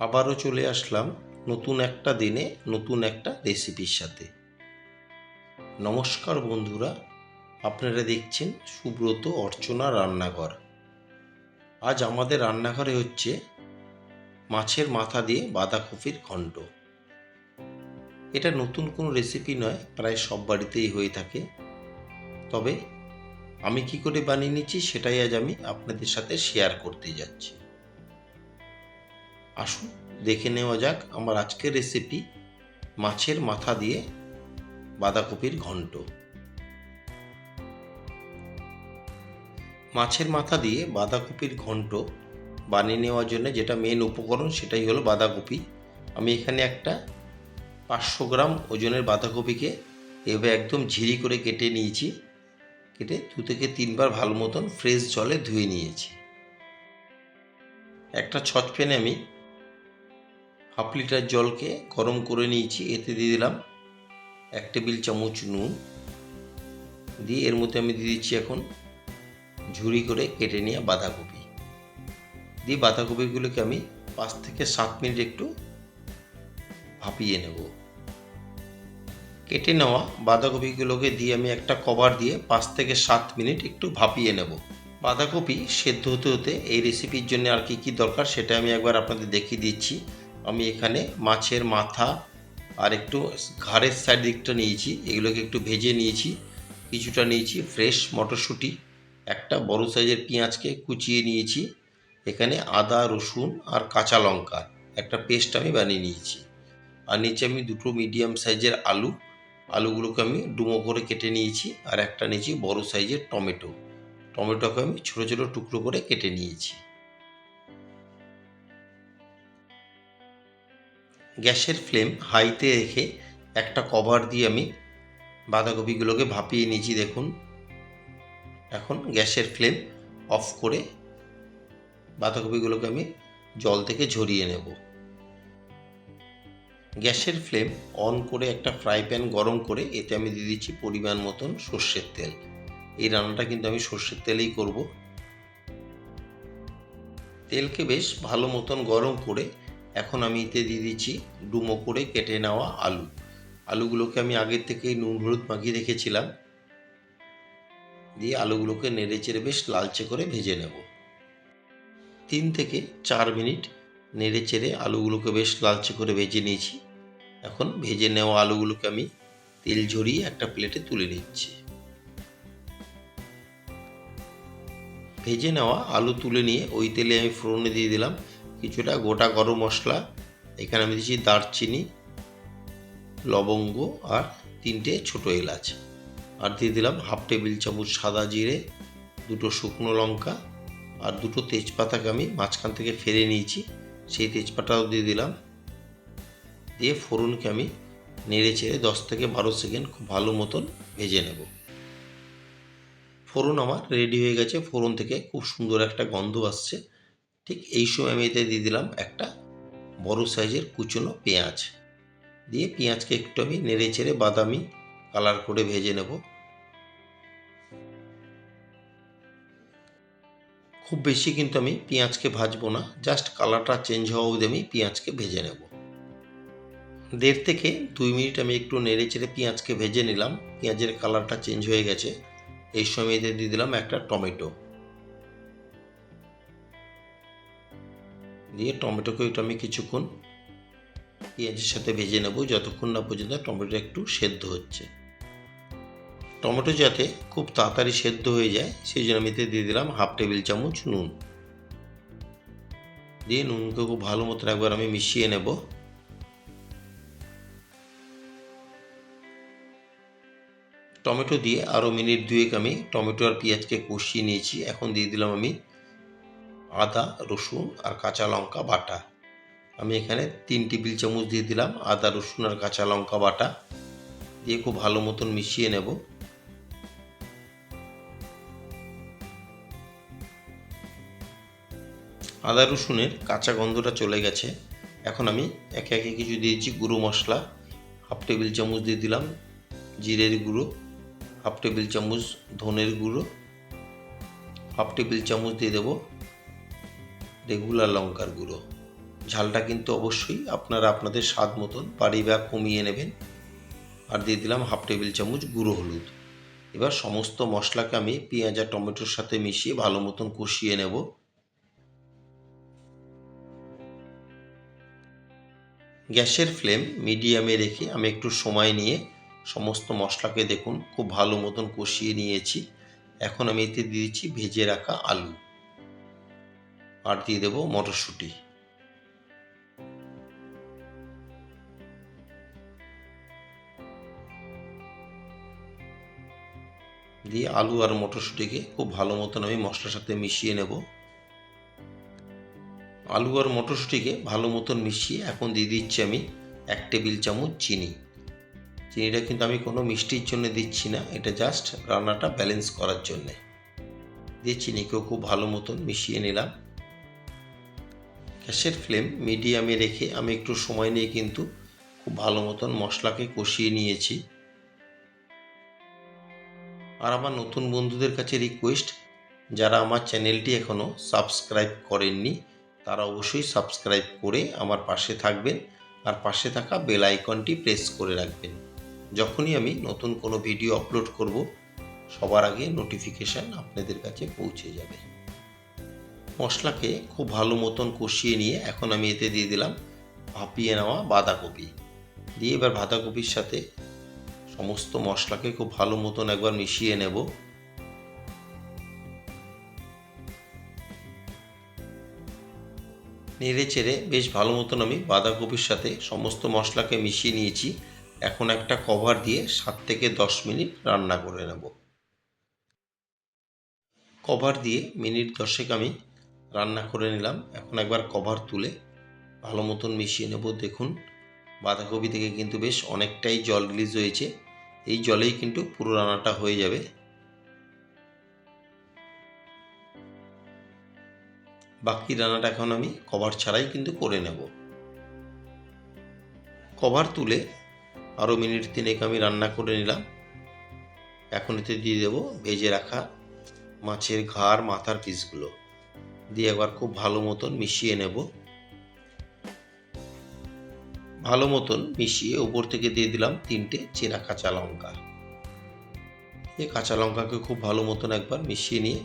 আবারও চলে আসলাম নতুন একটা দিনে, নতুন একটা রেসিপির সাথে। নমস্কার বন্ধুরা, আপনারা দেখছেন সুব্রত অর্চনা রান্নাঘর। আজ আমাদের রান্নাঘরে হচ্ছে মাছের মাথা দিয়ে বাঁধাকপির ঘন্ট এটা নতুন কোনো রেসিপি নয়, প্রায় সব বাড়িতেই হয়ে থাকে। তবে আমি কি করে বানিয়ে নিচ্ছি সেটাই আজ আমি আপনাদের সাথে শেয়ার করতে যাচ্ছি। আসুন, দেখে নেওয়া যাক আমার আজকের রেসিপি মাছের মাথা দিয়ে বাঁধাকপির ঘন্ট। মাছের মাথা দিয়ে বাঁধাকপির ঘন্ট বানিয়ে নেওয়ার জন্য যেটা মেন উপকরণ সেটাই হলো বাঁধাকপি। আমি এখানে একটা পাঁচশো গ্রাম ওজনের বাঁধাকপিকে এভাবে একদম ঝিরি করে কেটে নিয়েছি। কেটে দু থেকে তিনবার ভালো মতন ফ্রেশ জলে ধুয়ে নিয়েছি। একটা ছচপ্যানে আমি হাফ লিটার জলকে গরম করে নিয়েছি, এতে দিয়ে দিলাম এক টেবিল চামচ নুন। দিয়ে এর মধ্যে আমি দিয়ে দিচ্ছি এখন ঝুড়ি করে কেটে নেওয়া বাঁধাকপি। দিয়ে বাঁধাকপিগুলোকে আমি পাঁচ থেকে সাত মিনিট একটু ভাপিয়ে নেব। কেটে নেওয়া বাঁধাকপিগুলোকে দিয়ে আমি একটা কভার দিয়ে পাঁচ থেকে সাত মিনিট একটু ভাপিয়ে নেব। বাঁধাকপি সেদ্ধ হতে হতে এই রেসিপির জন্য আর কি কি দরকার সেটা আমি একবার আপনাদের দেখিয়ে দিচ্ছি। আমি এখানে মাছের মাথা আর একটু ঘাড়ের সাইড দিকটা নিয়েছি। এগুলোকে একটু ভেজে নিয়েছি। কিছুটা নিয়েছি ফ্রেশ মটরশুঁটি, একটা বড় সাইজের পেঁয়াজকে কুচিয়ে নিয়েছি। এখানে আদা, রসুন আর কাঁচা লঙ্কা, একটা পেস্ট আমি বানিয়ে নিয়েছি। আর নিচে আমি দুটো মিডিয়াম সাইজের আলু, আলুগুলোকে আমি ডুমো করে কেটে নিয়েছি আর একটা নিয়েছি বড় সাইজের টমেটো। টমেটোকে আমি ছোটো ছোটো টুকরো করে কেটে নিয়েছি। গ্যাসের ফ্লেম হাইতে রেখে একটা কভার দিয়ে আমি বাঁধাকপিগুলোকে ভাপিয়ে নিয়েছি, দেখুন। এখন গ্যাসের ফ্লেম অফ করে বাঁধাকপিগুলোকে আমি জল থেকে ঝরিয়ে নেব। গ্যাসের ফ্লেম অন করে একটা ফ্রাই প্যান গরম করে এতে আমি দিয়ে দিচ্ছি পরিমাণ মতন সর্ষের তেল। এই রান্নাটা কিন্তু আমি সর্ষের তেলেই করব। তেলকে বেশ ভালো মতন গরম করে এখন আমি এতে দিয়ে দিচ্ছি ডুমো করে কেটে নেওয়া আলু। আলুগুলোকে আমি আগের থেকেই নুন হলুদ মাখিয়ে রেখেছিলাম। দিয়ে আলুগুলোকে নেড়ে চেড়ে বেশ লালচে করে ভেজে নেব। তিন থেকে চার মিনিট নেড়ে চেড়ে আলুগুলোকে বেশ লালচে করে ভেজে নিয়েছি। এখন ভেজে নেওয়া আলুগুলোকে আমি তেল ঝরিয়ে একটা প্লেটে তুলে নিচ্ছি। ভেজে নেওয়া আলু তুলে নিয়ে ওই তেলে আমি ফোড়নে দিয়ে দিলাম কিছুটা গোটা গরম মশলা, এখানে আমি দিচ্ছি দারচিনি, লবঙ্গ আর তিনটে ছোটো এলাচ। আর দিয়ে দিলাম হাফ টেবিল চামচ সাদা জিরে, দুটো শুকনো লঙ্কা আর দুটো তেজপাতাকে আমি মাঝখান থেকে ফেলে নিয়েছি। সেই তেজপাতাও দিয়ে দিলাম। দিয়ে ফোড়নকে আমি নেড়ে চেড়ে দশ থেকে বারো সেকেন্ড খুব ভালো মতন ভেজে নেব। ফোড়ন আমার রেডি হয়ে গেছে। ফোড়ন থেকে খুব সুন্দর একটা গন্ধ আসছে। ঠিক এই সময় আমি এতে দিয়ে দিলাম একটা বড় সাইজের কুচনো পেঁয়াজ। দিয়ে পেঁয়াজকে একটু আমি নেড়ে চেড়ে বাদামি কালার করে ভেজে নেব। খুব বেশি কিন্তু আমি পেঁয়াজকে ভাজবো না, জাস্ট কালারটা চেঞ্জ হওয়া অবধি আমি পেঁয়াজকে ভেজে নেব। দেড় থেকে দুই মিনিট আমি একটু নেড়ে চেড়ে পেঁয়াজকে ভেজে নিলাম, পেঁয়াজের কালারটা চেঞ্জ হয়ে গেছে। এই সময় দিয়ে দিলাম একটা টমেটো। দিয়ে টমেটোকে একটু আমি কিছুক্ষণ পেঁয়াজের সাথে ভেজে নেব। যতক্ষণ না পর্যন্ত টমেটো একটু সেদ্ধ হচ্ছে। টমেটো যাতে খুব তাড়াতাড়ি সেদ্ধ হয়ে যায়, সেই জন্য আমি দিয়ে দিলাম হাফ টেবিল চামচ নুন। দিয়ে নুনকে খুব ভালো মতো একবার আমি মিশিয়ে নেব। টমেটো দিয়ে আরও মিনিট দুয়েক আমি টমেটো আর পেঁয়াজকে কষিয়ে নিয়েছি। এখন দিয়ে দিলাম আমি আদা, রসুন আর কাঁচা লঙ্কা বাটা। আমি এখানে তিন টেবিল চামচ দিয়ে দিলাম, আদা, রসুন আর কাঁচা লঙ্কা বাটা। দিয়ে খুব ভালো মতন মিশিয়ে নেব। আদা, রসুনের কাঁচা গন্ধটা চলে গেছে। এখন আমি একে একে কিছু দিয়েছি, গুঁড়ো মশলা। হাফ টেবিল চামচ দিয়ে দিলাম জিরের গুঁড়ো, হাফ টেবিল চামচ ধনের গুঁড়ো, হাফ টেবিল চামচ দিয়ে দেবো রেগুলার লঙ্কার গুঁড়ো। ঝালটা কিন্তু অবশ্যই আপনারা আপনাদের স্বাদ মতন বাড়ি বা কমিয়ে নেবেন। আর দিয়ে দিলাম হাফ টেবিল চামচ গুঁড়ো হলুদ। এবার সমস্ত মশলাকে আমি পেঁয়াজ আর টমেটোর সাথে মিশিয়ে ভালো মতন কষিয়ে নেব। গ্যাসের ফ্লেম মিডিয়ামে রেখে আমি একটু সময় নিয়ে সমস্ত মশলাকে দেখুন, খুব ভালো মতন কষিয়ে নিয়েছি। এখন আমি এতে দিয়েছি ভেজে রাখা আলু। আর দিয়ে দেবো মটরশুঁটি। দিয়ে আলু আর মটরশুঁটিকে খুব ভালো মতন আমি মশলার সাথে মিশিয়ে নেব। আলু আর মটরশুঁটিকে ভালো মতন মিশিয়ে এখন দিয়ে দিচ্ছি আমি এক টেবিল চামচ চিনি। চিনিটা কিন্তু আমি কোনো মিষ্টির জন্য দিচ্ছি না, এটা জাস্ট রান্নাটা ব্যালেন্স করার জন্যে। দিয়ে চিনিকেও খুব ভালো মতন মিশিয়ে নিলাম। গ্যাসের ফ্লেম মিডিয়ামে রেখে আমি একটু সময় নিয়ে কিন্তু খুব ভালো মতন মশলাকে কষিয়ে নিয়েছি। আর আমার নতুন বন্ধুদের কাছে রিকোয়েস্ট, যারা আমার চ্যানেলটি এখনও সাবস্ক্রাইব করেননি, তারা অবশ্যই সাবস্ক্রাইব করে আমার পাশে থাকবেন আর পাশে থাকা বেল আইকনটি প্রেস করে রাখবেন। যখনই আমি নতুন কোনো ভিডিও আপলোড করব, সবার আগে নোটিফিকেশান আপনাদের কাছে পৌঁছে যাবে। মশলাকে খুব ভালো মতন কষিয়ে নিয়ে এখন আমি এতে দিয়ে দিলাম ভাপিয়ে নেওয়া বাঁধাকপি। দিয়ে এবার বাঁধাকপির সাথে সমস্ত মশলাকে খুব ভালো মতন একবার মিশিয়ে নেব। নেড়ে চেড়ে বেশ ভালো মতন আমি বাঁধাকপির সাথে সমস্ত মশলাকে মিশিয়ে নিয়েছি। এখন একটা কভার দিয়ে সাত থেকে দশ মিনিট রান্না করে নেব। কভার দিয়ে মিনিট দশেক আমি রান্না করে নিলাম। এখন একবার কভার তুলে ভালো মতন মিশিয়ে নেব। দেখুন, বাঁধাকপি থেকে কিন্তু বেশ অনেকটাই জল রিলিজ হয়েছে। এই জলেই কিন্তু পুরো রান্নাটা হয়ে যাবে। বাকি রান্নাটা এখন আমি কভার ছাড়াই কিন্তু করে নেব। কভার তুলে আরও মিনিট তিনেক আমি রান্না করে নিলাম। এখন এতে দিয়ে দেবো ভেজে রাখা মাছের ঘাড়, মাথার পিসগুলো। দিয়ে একবার খুব ভালো মতন মিশিয়ে নেব। ভালো মতন মিশিয়ে উপর থেকে দিয়ে দিলাম তিনটে চেরা কাঁচা লঙ্কা। এই কাঁচা লঙ্কাকে খুব ভালো মতন একবার মিশিয়ে নিয়ে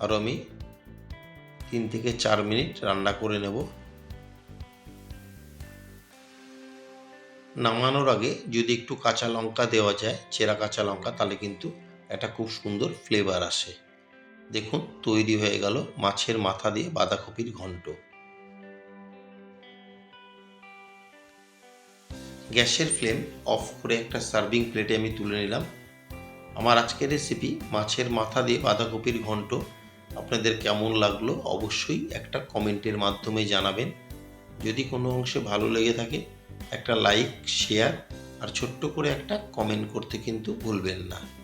আরও আমি তিন থেকে চার মিনিট রান্না করে নেব। নামানোর আগে যদি একটু কাঁচা লঙ্কা দেওয়া যায়, চেরা কাঁচা লঙ্কা, তাহলে কিন্তু একটা খুব সুন্দর ফ্লেভার আসে। দেখুন, তৈরি হয়ে গেল মাছের মাথা দিয়ে বাঁধাকপির ঘন্ট। গ্যাসের ফ্লেম অফ করে একটা সার্ভিং প্লেটে আমি তুলে নিলাম। আমার আজকের রেসিপি মাছের মাথা দিয়ে বাঁধাকপির ঘন্ট। আপনাদের কেমন লাগল অবশ্যই একটা কমেন্টের মাধ্যমে জানাবেন। যদি কোনো অংশে ভালো লেগে থাকে, একটা লাইক, শেয়ার আর ছোট্ট করে একটা কমেন্ট করতে কিন্তু ভুলবেন না।